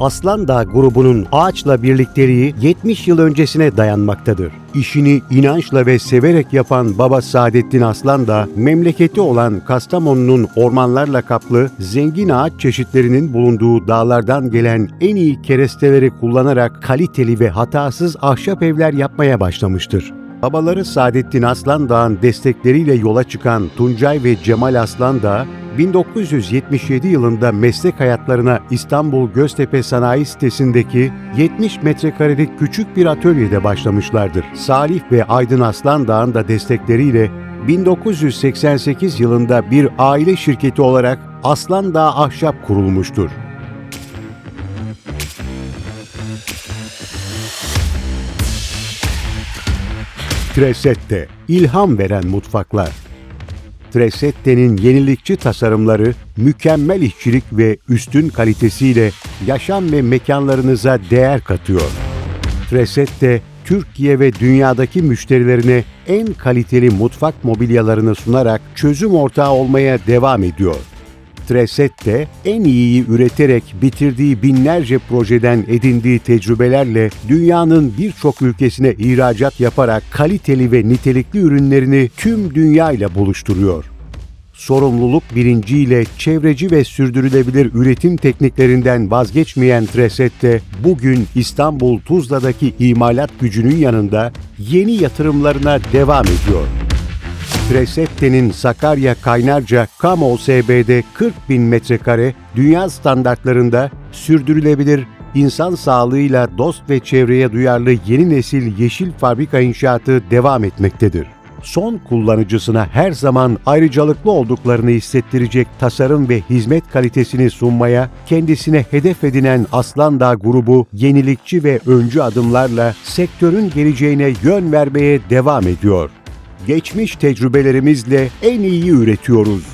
Aslan Dağ grubunun ağaçla birlikteliği 70 yıl öncesine dayanmaktadır. İşini inançla ve severek yapan baba Saadettin Aslan da memleketi olan Kastamonu'nun ormanlarla kaplı zengin ağaç çeşitlerinin bulunduğu dağlardan gelen en iyi keresteleri kullanarak kaliteli ve hatasız ahşap evler yapmaya başlamıştır. Babaları Saadettin Aslan Dağ'ın destekleriyle yola çıkan Tuncay ve Cemal Aslan Dağ, 1977 yılında meslek hayatlarına İstanbul Göztepe Sanayi Sitesi'ndeki 70 metrekarelik küçük bir atölyede başlamışlardır. Salih ve Aydın Aslan Dağ'ın da destekleriyle 1988 yılında bir aile şirketi olarak Aslan Dağ Ahşap kurulmuştur. Tresette, ilham veren mutfaklar. Tresette'nin yenilikçi tasarımları, mükemmel işçilik ve üstün kalitesiyle yaşam ve mekanlarınıza değer katıyor. Tresette, Türkiye ve dünyadaki müşterilerine en kaliteli mutfak mobilyalarını sunarak çözüm ortağı olmaya devam ediyor. Tresette en iyiyi üreterek bitirdiği binlerce projeden edindiği tecrübelerle dünyanın birçok ülkesine ihracat yaparak kaliteli ve nitelikli ürünlerini tüm dünya ile buluşturuyor. Sorumluluk bilinciyle çevreci ve sürdürülebilir üretim tekniklerinden vazgeçmeyen Tresette bugün İstanbul Tuzla'daki imalat gücünün yanında yeni yatırımlarına devam ediyor. Tresette'nin Sakarya Kaynarca Kamo SB'de 40 bin metrekare dünya standartlarında sürdürülebilir insan sağlığıyla dost ve çevreye duyarlı yeni nesil yeşil fabrika inşaatı devam etmektedir. Son kullanıcısına her zaman ayrıcalıklı olduklarını hissettirecek tasarım ve hizmet kalitesini sunmaya kendisine hedef edinen Aslandağ grubu yenilikçi ve öncü adımlarla sektörün geleceğine yön vermeye devam ediyor geçmiş tecrübelerimizle en iyi üretiyoruz.